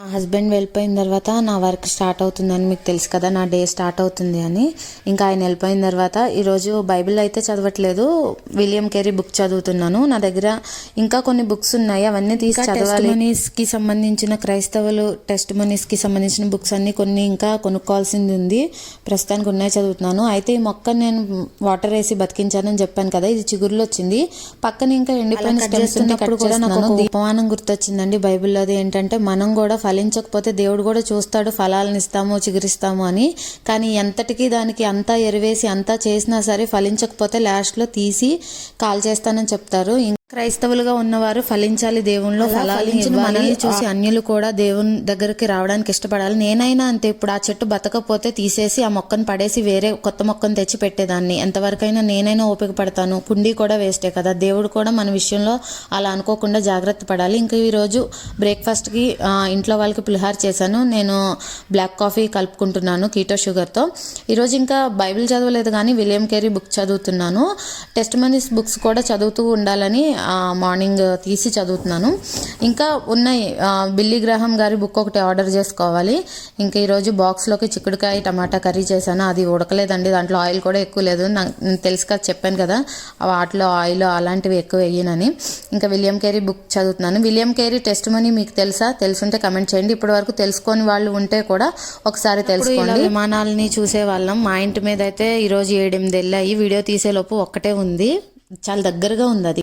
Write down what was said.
మా హస్బెండ్ వెళ్ళిపోయిన తర్వాత నా వర్క్ స్టార్ట్ అవుతుందని మీకు తెలుసు కదా నా డే స్టార్ట్ అవుతుంది అని. ఇంకా ఆయన వెళ్ళిపోయిన తర్వాత ఈరోజు బైబిల్ అయితే చదవట్లేదు విలియం కేరీ బుక్ చదువుతున్నాను. నా దగ్గర ఇంకా కొన్ని బుక్స్ ఉన్నాయి అవన్నీ తీసి చదవాలి. కి సంబంధించిన క్రైస్తవులు టెస్ట్కి సంబంధించిన బుక్స్ అన్ని కొన్ని ఇంకా కొనుక్కోవాల్సింది ఉంది. ప్రస్తుతానికి ఉన్నాయి చదువుతున్నాను. అయితే ఈ మొక్క నేను వాటర్ వేసి బతికించానని చెప్పాను కదా ఇది చిగురులో వచ్చింది. పక్కన ఇంకా ఎండిపోయిన స్టెమ్స్ ఉన్నప్పుడు కూడా నాకు ఉపమానం గుర్తొచ్చిందండి బైబిల్లో అది ఏంటంటే మనం కూడా ఫలించకపోతే దేవుడు కూడా చూస్తాడు ఫలాలను ఇస్తాము చిగురిస్తాము అని. కానీ ఎంతటికి దానికి అంతా ఎరివేసి అంతా చేసినా సరే ఫలించకపోతే లాస్ట్లో తీసి కాల్ చేస్తానని చెప్తారు. క్రైస్తవులుగా ఉన్నవారు ఫలించాలి దేవునిలో ఫలాలించిన మనల్ని చూసి అన్యులు కూడా దేవుని దగ్గరికి రావడానికి ఇష్టపడాలి. నేనైనా అంతే ఇప్పుడు ఆ చెట్టు బతకపోతే తీసేసి ఆ మొక్కను పడేసి వేరే కొత్త మొక్కను తెచ్చి పెట్టేదాన్ని. ఎంతవరకైనా నేనైనా ఓపిక పడతాను. కుండీ కూడా వేస్టే కదా. దేవుడు కూడా మన విషయంలో అలా అనుకోకుండా జాగ్రత్త పడాలి. ఇంకా ఈరోజు బ్రేక్ఫాస్ట్కి ఇంట్లో వాళ్ళకి పులిహార చేశాను. నేను బ్లాక్ కాఫీ కలుపుకుంటున్నాను కీటో షుగర్తో. ఈరోజు ఇంకా బైబిల్ చదవలేదు కానీ విలియం కేరీ బుక్ చదువుతున్నాను. టెస్ట్ మనీస్ బుక్స్ కూడా చదువుతూ ఉండాలని మార్నింగ్ తీసి చదువుతున్నాను. ఇంకా ఉన్నాయి. బిల్లీ గ్రహం గారి బుక్ ఒకటి ఆర్డర్ చేసుకోవాలి. ఇంకా ఈరోజు బాక్స్లోకి చిక్కుడుకాయ టమాటా కర్రీ చేశాను. అది ఉడకలేదండి. దాంట్లో ఆయిల్ కూడా ఎక్కువ లేదు. నాకు తెలుసు కదా చెప్పాను కదా. వాటిలో ఆయిల్ అలాంటివి ఎక్కువ వేయనని. ఇంకా విలియం కేరీ బుక్ చదువుతున్నాను. విలియం కేరీ టెస్ట్ మనీ మీకు తెలుసా? తెలుసుంటే కమెంట్ చేయండి. ఇప్పటి వరకు తెలుసుకొని వాళ్ళు ఉంటే కూడా ఒకసారి తెలుసుకోండి. విమానాలని చూసే వాళ్ళం మా ఇంటి మీద అయితే ఈరోజు ఏడెనిమిది వెళ్ళాయి వీడియో తీసేలోపు ఒక్కటే ఉంది. చాలా దగ్గరగా ఉంది అది.